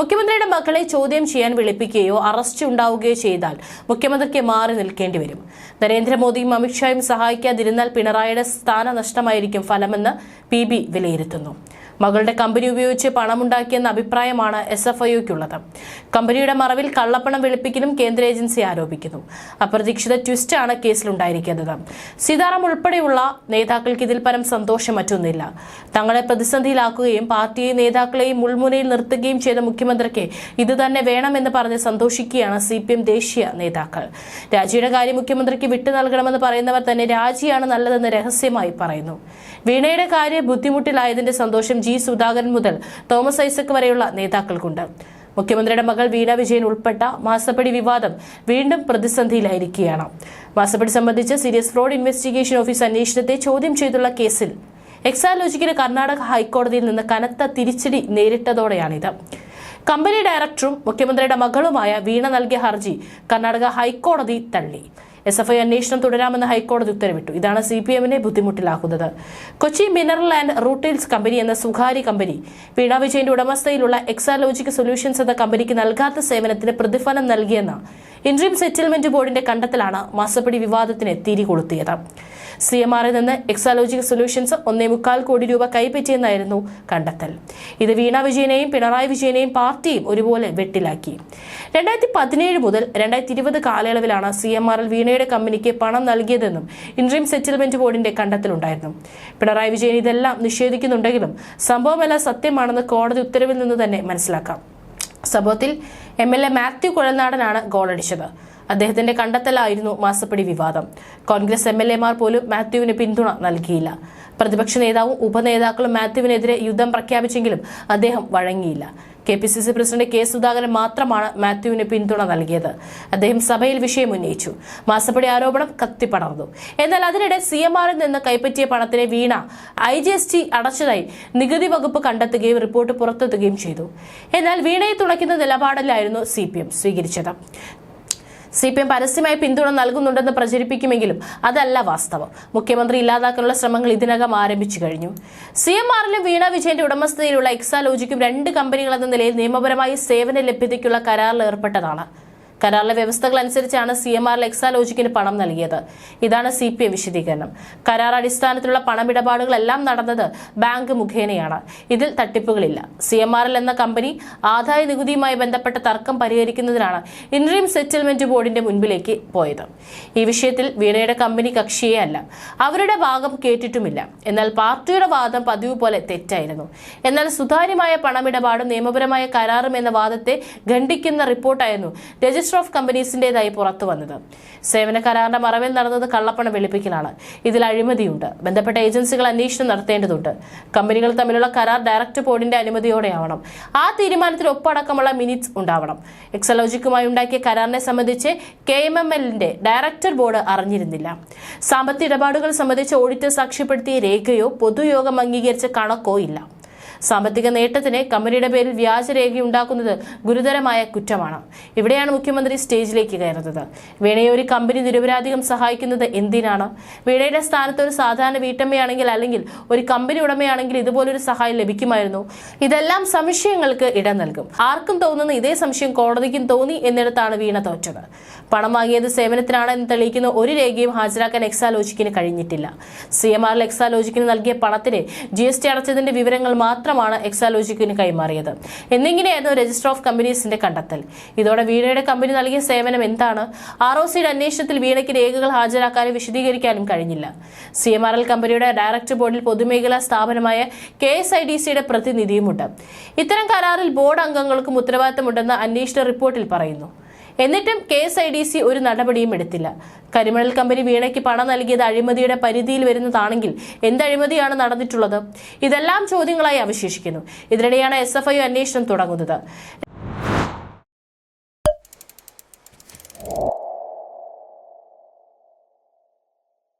മുഖ്യമന്ത്രിയുടെ മക്കളെ ചോദ്യം ചെയ്യാൻ വിളിപ്പിക്കുകയോ അറസ്റ്റ് ഉണ്ടാവുകയോ ചെയ്താൽ മുഖ്യമന്ത്രിക്ക് മാറി നിൽക്കേണ്ടി വരും. നരേന്ദ്രമോദിയും അമിത്ഷായും സഹായിക്കാതിരുന്നാൽ പിണറായിയുടെ സ്ഥാനനഷ്ടമായിരിക്കും ഫലമെന്ന് പി ബി വിലയിരുത്തുന്നു. മകളുടെ കമ്പനി ഉപയോഗിച്ച് പണമുണ്ടാക്കിയെന്ന അഭിപ്രായമാണ് എസ് എഫ് ഐക്കുള്ളത് കമ്പനിയുടെ മറവിൽ കള്ളപ്പണം വെളുപ്പിക്കലും കേന്ദ്ര ഏജൻസി ആരോപിക്കുന്നു. അപ്രതീക്ഷിത ട്വിസ്റ്റാണ് കേസിലുണ്ടായിരിക്കുന്നത്. സീതാറാം ഉൾപ്പെടെയുള്ള നേതാക്കൾക്ക് ഇതിൽ പരം സന്തോഷം മറ്റൊന്നില്ല തങ്ങളെ പ്രതിസന്ധിയിലാക്കുകയും പാർട്ടിയെ നേതാക്കളെയും മുൾമുനയിൽ നിർത്തുകയും ചെയ്ത മുഖ്യമന്ത്രിക്ക് ഇത് തന്നെ വേണമെന്ന് പറഞ്ഞ് സന്തോഷിക്കുകയാണ് സി പി എം ദേശീയ നേതാക്കൾ. രാജിയുടെ കാര്യം മുഖ്യമന്ത്രിക്ക് വിട്ടു നൽകണമെന്ന് പറയുന്നവർ തന്നെ രാജിയാണ് നല്ലതെന്ന് രഹസ്യമായി പറയുന്നു. വീണയുടെ കാര്യം ബുദ്ധിമുട്ടിലായതിന്റെ സന്തോഷം ജി സുധാകരൻ മുതൽ തോമസ് ഐസക് വരെയുള്ള നേതാക്കൾക്കുണ്ട്. മുഖ്യമന്ത്രിയുടെ മകൾ വീണ വിജയൻ ഉൾപ്പെട്ട മാസപ്പടി വിവാദം വീണ്ടും പ്രതിസന്ധിയിലായിരിക്കുകയാണ്. മാസപ്പടി സംബന്ധിച്ച് സീരിയസ് ഫ്രോഡ് ഇൻവെസ്റ്റിഗേഷൻ ഓഫീസ് അന്വേഷണത്തെ ചോദ്യം ചെയ്തുള്ള കേസിൽ എക്സാലോജിക്കിന് കർണാടക ഹൈക്കോടതിയിൽ നിന്ന് കനത്ത തിരിച്ചടി നേരിട്ടതോടെയാണിത്. കമ്പനി ഡയറക്ടറും മുഖ്യമന്ത്രിയുടെ മകളുമായ വീണ നൽകിയ ഹർജി കർണാടക ഹൈക്കോടതി തള്ളി. എസ് എഫ് ഐ അന്വേഷണം തുടരാമെന്ന് ഹൈക്കോടതി ഉത്തരവിട്ടു. ഇതാണ് സി പി എമ്മിനെ ബുദ്ധിമുട്ടിലാക്കുന്നത്. Kochi mineral and rutiles company എന്ന സ്വകാര്യ കമ്പനി വീണ വിജയന്റെ ഉടമസ്ഥയിലുള്ള എക്സാലോജിക് സൊല്യൂഷൻസ് എന്ന കമ്പനിക്ക് നൽകാത്ത സേവനത്തിന് പ്രതിഫലം നൽകിയെന്ന ഇൻട്രീം സെറ്റിൽമെന്റ് ബോർഡിന്റെ കണ്ടെത്തലാണ് മാസപ്പടി വിവാദത്തിന് തിരി കൊളുത്തിയത്. സി എം ആറിൽ നിന്ന് എക്സാലോജിക് സൊല്യൂഷൻസ് ഒന്നേ മുക്കാൽ കോടി രൂപ കൈപ്പറ്റിയെന്നായിരുന്നു കണ്ടെത്തൽ. ഇത് വീണ വിജയനെയും പിണറായി വിജയനെയും പാർട്ടിയും ഒരുപോലെ വെട്ടിലാക്കി. രണ്ടായിരത്തി പതിനേഴ് മുതൽ രണ്ടായിരത്തി ഇരുപത് കാലയളവിലാണ് സി എം ആറിൽ വീണയുടെ കമ്പനിക്ക് പണം നൽകിയതെന്നും ഇൻട്രീം സെറ്റിൽമെന്റ് ബോർഡിന്റെ കണ്ടെത്തലുണ്ടായിരുന്നു. പിണറായി വിജയൻ ഇതെല്ലാം നിഷേധിക്കുന്നുണ്ടെങ്കിലും സംഭവമെല്ലാം സത്യമാണെന്ന് കോടതി ഉത്തരവിൽ നിന്ന് തന്നെ മനസ്സിലാക്കാം. സംഭവത്തിൽ എം എൽ എ മാത്യു കുഴൽനാടനാണ് ഗോളടിച്ചത്. അദ്ദേഹത്തിന്റെ കണ്ടെത്തലായിരുന്നു മാസപ്പടി വിവാദം. കോൺഗ്രസ് എം എൽ എമാർ പോലും മാത്യുവിന് പിന്തുണ നൽകിയില്ല. പ്രതിപക്ഷ നേതാവും ഉപനേതാക്കളും മാത്യുവിനെതിരെ യുദ്ധം പ്രഖ്യാപിച്ചെങ്കിലും അദ്ദേഹം വഴങ്ങിയില്ല. K P C C president K Sudhakaran മാത്രമാണ് മാത്യുവിന് പിന്തുണ നൽകിയത്. അദ്ദേഹം സഭയിൽ വിഷയം ഉന്നയിച്ചു. മാസപ്പടി ആരോപണം കത്തിപ്പടർന്നു. എന്നാൽ അതിനിടെ സി എം ആറിൽ നിന്ന് കൈപ്പറ്റിയ പണത്തിനെ Veena I G S T അടച്ചതായി നികുതി വകുപ്പ് കണ്ടെത്തുകയും റിപ്പോർട്ട് പുറത്തെത്തുകയും ചെയ്തു. എന്നാൽ വീണയെ തുണയ്ക്കുന്ന നിലപാടിലായിരുന്നു സി പി എം സ്വീകരിച്ചത്. സി പി എം പരസ്യമായി പിന്തുണ നൽകുന്നുണ്ടെന്ന് പ്രചരിപ്പിക്കുമെങ്കിലും അതല്ല വാസ്തവം. മുഖ്യമന്ത്രി ഇല്ലാതാക്കാനുള്ള ശ്രമങ്ങൾ ഇതിനകം ആരംഭിച്ചു കഴിഞ്ഞു. സി എം ആറിലും വീണ വിജയന്റെ ഉടമസ്ഥതയിലുള്ള എക്സാലോജിക്കും രണ്ട് കമ്പനികൾ എന്ന നിലയിൽ നിയമപരമായി സേവന ലഭ്യതയ്ക്കുള്ള കരാറിൽ ഏർപ്പെട്ടതാണ്. കരാറിലെ വ്യവസ്ഥകൾ അനുസരിച്ചാണ് സി എം ആറിൽ എക്സാലോജിക്കിന് പണം നൽകിയത്. ഇതാണ് സി പി എം വിശദീകരണം. കരാർ അടിസ്ഥാനത്തിലുള്ള പണമിടപാടുകളെല്ലാം നടന്നത് ബാങ്ക് മുഖേനയാണ്. ഇതിൽ തട്ടിപ്പുകളില്ല. സി എം ആർ എൽ എന്ന കമ്പനി ആദായ നികുതിയുമായി ബന്ധപ്പെട്ട തർക്കം പരിഹരിക്കുന്നതിനാണ് ഇൻട്രീം സെറ്റിൽമെന്റ് ബോർഡിന്റെ മുൻപിലേക്ക് പോയത്. ഈ വിഷയത്തിൽ വീണയുടെ കമ്പനി കക്ഷിയേ അല്ല. അവരുടെ ഭാഗം കേട്ടിട്ടുമില്ല. എന്നാൽ പാർട്ടിയുടെ വാദം പതിവ് പോലെ തെറ്റായിരുന്നു. എന്നാൽ സുതാര്യമായ പണമിടപാടും നിയമപരമായ കരാറും എന്ന വാദത്തെ ഖണ്ഡിക്കുന്ന റിപ്പോർട്ടായിരുന്നു രജിസ്റ്റർ ഓഫ് കമ്പനീസിന്റേതായി പുറത്തു വന്നത്. സേവന കരാറിന്റെ മറവിൽ നടന്നത് കള്ളപ്പണ വെളുപ്പിക്കലാണ്. ഇതിൽ അഴിമതിയുണ്ട്. ബന്ധപ്പെട്ട ഏജൻസികൾ അന്വേഷണം നടത്തേണ്ടതുണ്ട്. കമ്പനികൾ തമ്മിലുള്ള കരാർ ഡയറക്ടർ ബോർഡിന്റെ അനുമതിയോടെയാവണം. ആ തീരുമാനത്തിൽ ഒപ്പടക്കമുള്ള മിനിറ്റ്സ് ഉണ്ടാവണം. എക്സലോജിക്കുമായി ഉണ്ടാക്കിയ കരാറിനെ സംബന്ധിച്ച് കെ എം എം എല്ലിന്റെ ഡയറക്ടർ ബോർഡ് അറിഞ്ഞിരുന്നില്ല. സാമ്പത്തിക ഇടപാടുകൾ സംബന്ധിച്ച് ഓഡിറ്റർ സാക്ഷ്യപ്പെടുത്തിയ രേഖയോ പൊതുയോഗം അംഗീകരിച്ച കണക്കോ ഇല്ല. സാമ്പത്തിക നേട്ടത്തിന് കമ്പനിയുടെ പേരിൽ വ്യാജരേഖയുണ്ടാക്കുന്നത് ഗുരുതരമായ കുറ്റമാണ്. ഇവിടെയാണ് മുഖ്യമന്ത്രി സ്റ്റേജിലേക്ക് കയറുന്നത്. വീണയെ ഒരു കമ്പനി നിരപരാധികം സഹായിക്കുന്നത് എന്തിനാണ്? വീണയുടെ സ്ഥാനത്ത് ഒരു സാധാരണ വീട്ടമ്മയാണെങ്കിൽ അല്ലെങ്കിൽ ഒരു കമ്പനി ഉടമയാണെങ്കിൽ ഇതുപോലൊരു സഹായം ലഭിക്കുമായിരുന്നു. ഇതെല്ലാം സംശയങ്ങൾക്ക് ഇടം നൽകും. ആർക്കും തോന്നുന്ന ഇതേ സംശയം കോടതിക്കും തോന്നി എന്നിടത്താണ് വീണ തോറ്റത്. പണം വാങ്ങിയത് സേവനത്തിനാണ് എന്ന് തെളിയിക്കുന്ന ഒരു രേഖയും ഹാജരാക്കാൻ എക്സാലോജിക്കിന് കഴിഞ്ഞിട്ടില്ല. സി എം ആറിൽ എക്സാലോജിക്കിന് നൽകിയ പണത്തിന് ജി എസ് ടി അടച്ചതിന്റെ വിവരങ്ങൾ മാത്രമാണ് എക്സാലോജിക്കിന് കൈമാറിയത്. എന്നിങ്ങനെയായിരുന്നു രജിസ്റ്റർ ഓഫ് കമ്പനീസിന്റെ കണ്ടെത്തൽ. ഇതോടെ വീണയുടെ കമ്പനി നൽകിയ സേവനം എന്താണ്? ആർ ഒ സിയുടെ അന്വേഷണത്തിൽ വീണയ്ക്ക് രേഖകൾ ഹാജരാക്കാനും വിശദീകരിക്കാനും കഴിഞ്ഞില്ല. സി എം ആർ എൽ കമ്പനിയുടെ ഡയറക്ടർ ബോർഡിൽ പൊതുമേഖലാ സ്ഥാപനമായ കെ എസ് ഐ ഡി സിയുടെ പ്രതിനിധിയുമുണ്ട്. ഇത്തരം കരാറിൽ ബോർഡ് അംഗങ്ങൾക്കും ഉത്തരവാദിത്തമുണ്ടെന്ന് അന്വേഷണ റിപ്പോർട്ടിൽ പറയുന്നു. എന്നിട്ടും K S I D C ഒരു നടപടിയും എടുത്തില്ല. കരിമണൽ കമ്പനി വീണയ്ക്ക് പണം നൽകിയത് അഴിമതിയുടെ പരിധിയിൽ വരുന്നതാണെങ്കിൽ എന്ത് അഴിമതിയാണ് നടന്നിട്ടുള്ളത്? ഇതെല്ലാം ചോദ്യങ്ങളായി അവശേഷിക്കുന്നു. ഇതിനിടെയാണ് എസ് എഫ് ഐ അന്വേഷണം തുടങ്ങുന്നത്.